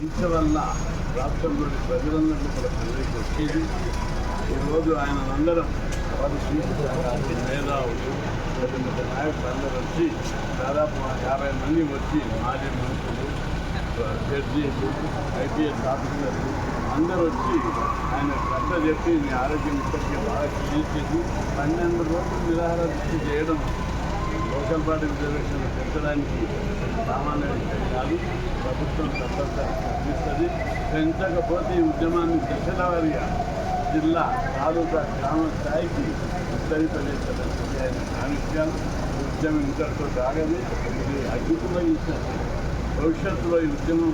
దీక్ష వల్ల రాష్ట్రంలోని ప్రజలందరినీ కూడా కలయికి వచ్చేది. ఈరోజు ఆయన అందరం వారు తీసుకురావడానికి మేధావులు పెద్ద పెద్ద నాయకులు అందరూ వచ్చి దాదాపు యాభై మంది వచ్చి మాజీ మంత్రులు జడ్జీలు ఐపీఎస్ ఆఫీసర్లు అందరూ వచ్చి ఆయన కథ చెప్పి మీ ఆరోగ్యం ఇప్పటికే బాగా క్షీణించేది పన్నెండు రోజులు నిరాహార చేయడం లోకల్ పార్టీ రిజర్వేషన్ పెంచడానికి సామాన్య కాదు ప్రభుత్వం తప్పనిసరి అందిస్తుంది పెంచకపోతే ఈ ఉద్యమాన్ని దశల వారీగా జిల్లా తాలూకా గ్రామ స్థాయికి విస్తరింపజేస్తారని ఆయన హామీచ్చాను ఉద్యమం ఇంతటితో ఆగదు ఇది అగ్గిపులో ఇచ్చారు భవిష్యత్తులో ఈ ఉద్యమం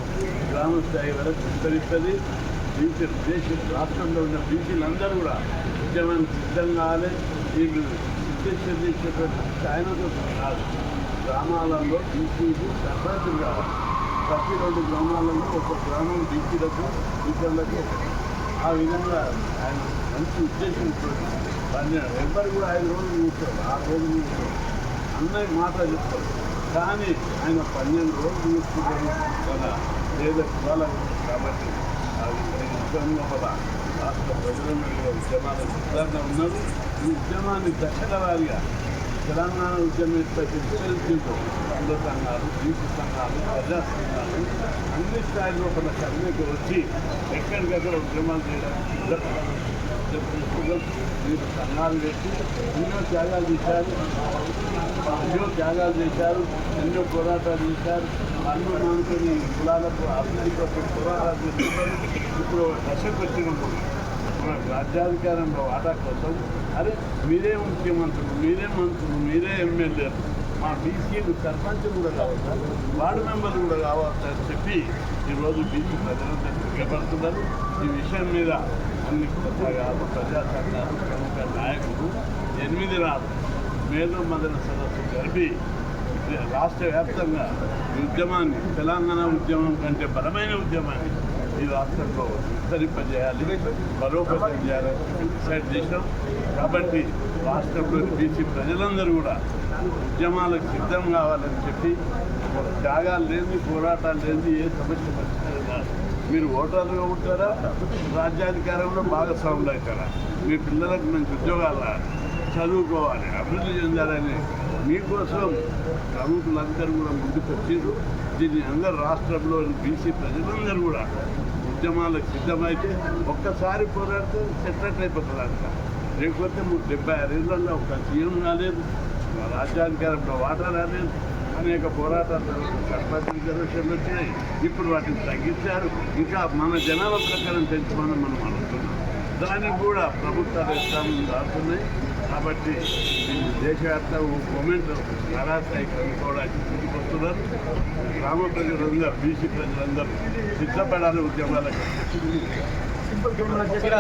గ్రామ స్థాయి వరకు విస్తరిస్తుంది. బీసీ దేశ రాష్ట్రంలో ఉన్న బీసీలందరూ కూడా ఉద్యమానికి సిద్ధం కావాలి వీళ్ళు ఉద్దేశించేటువంటి ఆయనతో కాదు గ్రామాలలో బీసీలు సర్పంచులు కావాలి ప్రతి రెండు గ్రామాలలో ఒక గ్రామం బీసీలకు బీసీలకు ఆ విధంగా ఆయన మంచి ఉద్దేశంతో పన్నెండు ఎవరు కూడా ఐదు రోజులు కూర్చోరు ఆరు రోజులు కూర్చోరు అన్నయ్య మాట చెప్తారు కానీ ఆయన పన్నెండు రోజులు చూసుకుంటారు కదా లేదా కులాలకు కాబట్టి అది నిజంగా కూడా రాష్ట్ర ప్రజలందరూ కూడా ఉద్యమాలు సిద్ధంగా ఉన్నారు. ఈ ఉద్యమాన్ని దశల వారీగా తెలంగాణ ఉద్యమం ఎట్లయితే విస్తరించిందో రంగ సంఘాలు బీసీ సంఘాలు ప్రజా సంఘాలు అన్ని స్థాయిలో మన సర్వేకి వచ్చి ఎక్కడికక్కడ ఉద్యమాలు చేయడానికి సంఘాలు పెట్టి ఎన్నో త్యాగాలు చేశారు. ఎన్నో త్యాగాలు చేశారు. ఎన్నో పోరాటాలు చేశారు. అన్ను మానుకొని కులాలకు అభివృద్ధి కోసం పోరాటాలు చేస్తున్నారు ఇప్పుడు దశకు వచ్చినప్పుడు రాజ్యాధికారంలో వాటా కోసం అరే మీరే ముఖ్యమంత్రులు మీరే మంత్రులు మీరే ఎమ్మెల్యేలు. మా బీసీలు సర్పంచ్ కూడా కావచ్చు? వార్డు మెంబర్లు కూడా కావాలి అని చెప్పి ఈరోజు బీసీ ప్రజలంతా తిరగబడుతున్నారు ఈ విషయం మీద అన్ని సంఘాలు ప్రజా సంఘాలు ప్రముఖ నాయకులు ఎనిమిది రాదు మేధో మదన సదస్సు జరిపి రాష్ట్ర వ్యాప్తంగా ఉద్యమాన్ని తెలంగాణ ఉద్యమం కంటే బలమైన ఉద్యమాన్ని ఈ రాష్ట్రంలో విస్తరింపజేయాలి బలోపేతం చేయాలని డిసైడ్ చేశాం కాబట్టి రాష్ట్రంలోని బీసీ ప్రజలందరూ కూడా ఉద్యమాలకు సిద్ధం కావాలని చెప్పి త్యాగాలు లేని పోరాటాలు లేని ఏ సమస్య పరిష్కారం మీరు ఓటర్లుగా ఉంటారా? రాజ్యాధికారంలో భాగస్వాములు అవుతారా? మీ పిల్లలకు మంచి ఉద్యోగాలు చదువుకోవాలి అభివృద్ధి చెందాలని మీకోసం ప్రముఖులందరూ కూడా ముందుకు వచ్చారు దీన్ని అందరు రాష్ట్రంలో బీసీ ప్రజలందరూ కూడా ఉద్యమాలకు సిద్ధమైతే ఒక్కసారి పోరాడితే సెటిల్ అయిపోతుంది అంట లేకపోతే మీరు డెబ్బై ఆరేళ్ళల్లో ఒక సీఎం రాలేదు రాజ్యాధికారంలో వాటా రాలేదు అనేక పోరాటాలు సర్పంచ్ రిజర్వేషన్లు వచ్చినాయి. ఇప్పుడు వాటిని తగ్గించారు. ఇంకా మన జనాభా ప్రకారం పెంచమని మనం అనుకుంటున్నాం దానికి కూడా ప్రభుత్వాలు ఇస్తామని రాస్తున్నాయి కాబట్టి దీన్ని దేశవ్యాప్తంగా మూమెంట్ నారాస్థాయి కనుక్కోవడానికి ముందుకు వస్తున్నారు గ్రామ ప్రజలందరూ బీసీ ప్రజలందరూ సిద్ధపడాలి ఉద్యమాలకు. ఇక్కడ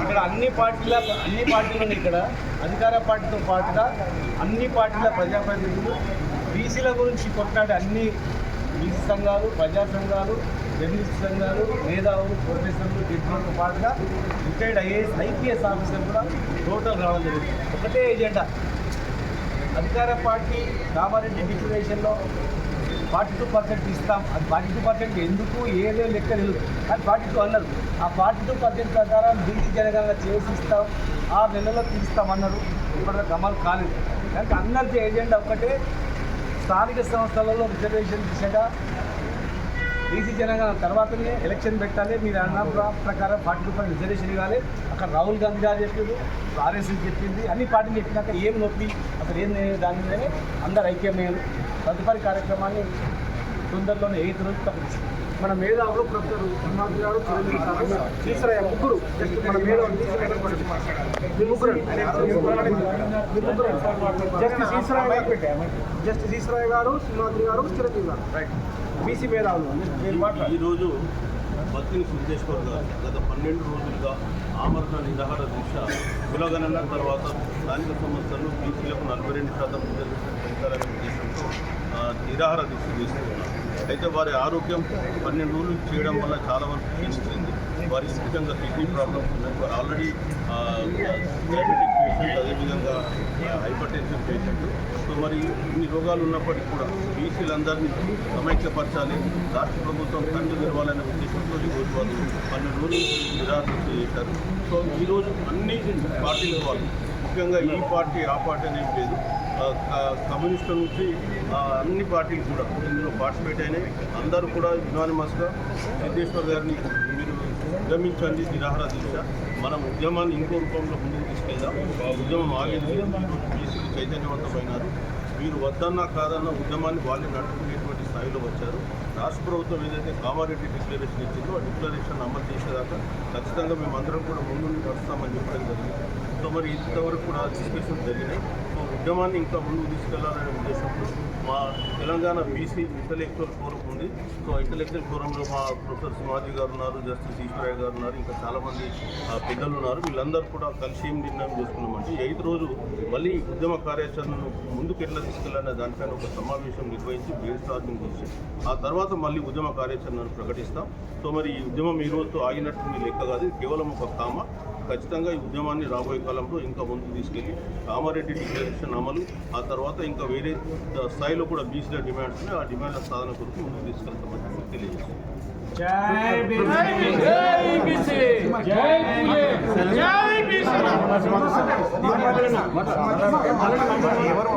ఇక్కడ అన్ని పార్టీల అన్ని పార్టీలు ఇక్కడ అధికార పార్టీతో పాటుగా అన్ని పార్టీల ప్రజాప్రతినిధులు బీసీల గురించి కొట్లాడే అన్ని బీసీ సంఘాలు ప్రజా సంఘాలు జర్నలిస్ట్ సంఘాలు మేధావులు ప్రొఫెసర్లు డిప్లొమాతో పాటుగా రిటైర్డ్ ఐఏఎస్ ఐపీఎస్ ఆఫీసర్ కూడా టోటల్ రావడం జరిగింది. ఒకటే ఏజెండా అధికార పార్టీ కామారెడ్డి డిక్లరేషన్లో ఫార్టీ టూ పర్సెంట్ ఇస్తాం. అది ఫార్టీ టూ పర్సెంట్ ఎందుకు? ఏదో లెక్క తెలియదు కానీ ఫార్టీ టూ అన్నారు. ఆ ఫార్టీ టూ పర్సెంట్ ప్రకారం బీసీ జనగణన చేసి ఇస్తాం ఆరు నెలల్లో తీస్తామన్నారు. ఇప్పటిదాకా గమలు కాలేదు. కనుక అందరికీ ఏజెండా ఒక్కటే. స్థానిక సంస్థలలో రిజర్వేషన్ దిశగా ఈసీ జనగణన తర్వాతనే ఎలక్షన్ పెట్టాలి మీరు అన్న ప్రకారం ఫార్టీ టూ పర్సెంట్ రిజర్వేషన్ ఇవ్వాలి అక్కడ రాహుల్ గాంధీ గారు చెప్పింది ఆర్ఎస్ఎస్ చెప్పింది అన్ని పార్టీలు చెప్పినాక ఏం నొప్పి అసలు ఏం దాని మీదనే అందరు ఐక్యమయ్యారు. తదుపరి కార్యక్రమాన్ని తొందరలోనే ఎయిత్ రోజు తప్పనిస్తుంది మన మేధావులు ప్రొఫెసర్ హనుమంత్ గారు తీసుకురా ముగ్గురు? మన మేధావులు మీ ముగ్గురు మీ ముగ్గురు జస్ట్ శ్రీశ్వరయ్య గారు జస్ట్ శ్రీశ్వరయ్య గారు సింహాద్రి గారు చిరంజీవి గారు. రైట్ బీసీ మేధావులు ఈరోజు బత్తిని సిద్ధేశ్వర్ గారు గత పన్నెండు రోజులుగా ఆమరణ నిరాహార దీక్ష కులగణన తర్వాత స్థానిక సంస్థలు బీసీలకు నలభై రెండు శాతం పెంచాలనే ఉద్దేశంతో నిరాహార దీక్ష చేస్తున్నారు. అయితే వారి ఆరోగ్యం పన్నెండు రోజులు చేయడం వల్ల చాలా వరకు క్షీణించింది. వారి ముఖ్యంగా కిడ్నీ ప్రాబ్లమ్స్ ఉన్నాయి వారు ఆల్రెడీ డయాబెటిక్ పేషెంట్ అదేవిధంగా హైపర్ టెన్షన్ పేషెంట్ సో మరి ఇన్ని రోగాలు ఉన్నప్పటికీ కూడా బీసీలందరినీ సమైక్యపరచాలి. రాష్ట్ర ప్రభుత్వం కన్ను తెరవాలనే ఉద్దేశంతో ఈరోజు వాళ్ళు పన్నెండు రోజులు నిరాశ చేశారు. సో ఈరోజు అన్ని పార్టీల వాళ్ళు ముఖ్యంగా ఈ పార్టీ ఆ పార్టీ అనేది లేదు. ఆ, కమ్యూనిస్టుల నుంచి అన్ని పార్టీలు కూడా ఇందులో పార్టిసిపేట్ అయినాయి. అందరూ కూడా యునానిమస్గా సిద్ధేశ్వర్ గారిని మీరు ఉద్యమించండి నిరాహార దీక్ష. మనం ఉద్యమాన్ని ఇంకో రూపంలో ముందు ఉద్యమం ఆగింది. బీసీలు చైతన్యవంతమైనారు మీరు వద్దన్నా కాదన్నా ఉద్యమాన్ని వాళ్ళే నడుపుకునేటువంటి స్థాయిలో వచ్చారు. రాష్ట్ర ప్రభుత్వం ఏదైతే కామారెడ్డి డిక్లరేషన్ ఇచ్చిందో ఆ డిక్లరేషన్ అమలు చేసేదాకా ఖచ్చితంగా మేమందరం కూడా ముందు నడుస్తామని చెప్పడం జరిగింది. సో మరి ఇంతవరకు కూడా డిస్కషన్ జరిగినాయి. ఉద్యమాన్ని ఇంకా ముందుకు తీసుకెళ్ళాలనే ఉద్దేశంతో మా తెలంగాణ బీసీ ఇంటలెక్చువల్ ఫోరం ఉంది. సో ఇంటలెక్చువల్ ఫోరంలో మా ప్రొఫెసర్ సింహాజీ గారు ఉన్నారు జస్టిస్ ఈశ్వరయ్య గారు ఉన్నారు ఇంకా చాలామంది పెద్దలు ఉన్నారు. వీళ్ళందరూ కూడా కలిసి ఏం నిర్ణయం చేసుకున్నామంటే ఎయిత్ ఐదు రోజు మళ్ళీ ఉద్యమ కార్యాచరణను ముందుకు ఎట్లా తీసుకెళ్ళాలనే దానిపైన ఒక సమావేశం నిర్వహించి బేస్ స్టార్టింగ్ చేసి ఆ తర్వాత మళ్ళీ ఉద్యమ కార్యాచరణను ప్రకటిస్తాం. సో మరి ఈ ఉద్యమం ఈ రోజుతో ఆగినట్టు లెక్క కాదు. కేవలం ఒక కామ. ఖచ్చితంగా ఈ ఉద్యమాన్ని రాబోయే కాలంలో ఇంకా ముందుకు తీసుకెళ్ళి కామారెడ్డి డిక్లరేషన్ అమలు ఆ తర్వాత ఇంకా వేరే స్థాయిలో కూడా బీసీల డిమాండ్స్ ఉన్నాయి. ఆ డిమాండ్ల సాధన కొరకు ముందుకు తీసుకెళ్తామని చెప్పి తెలియజేస్తాం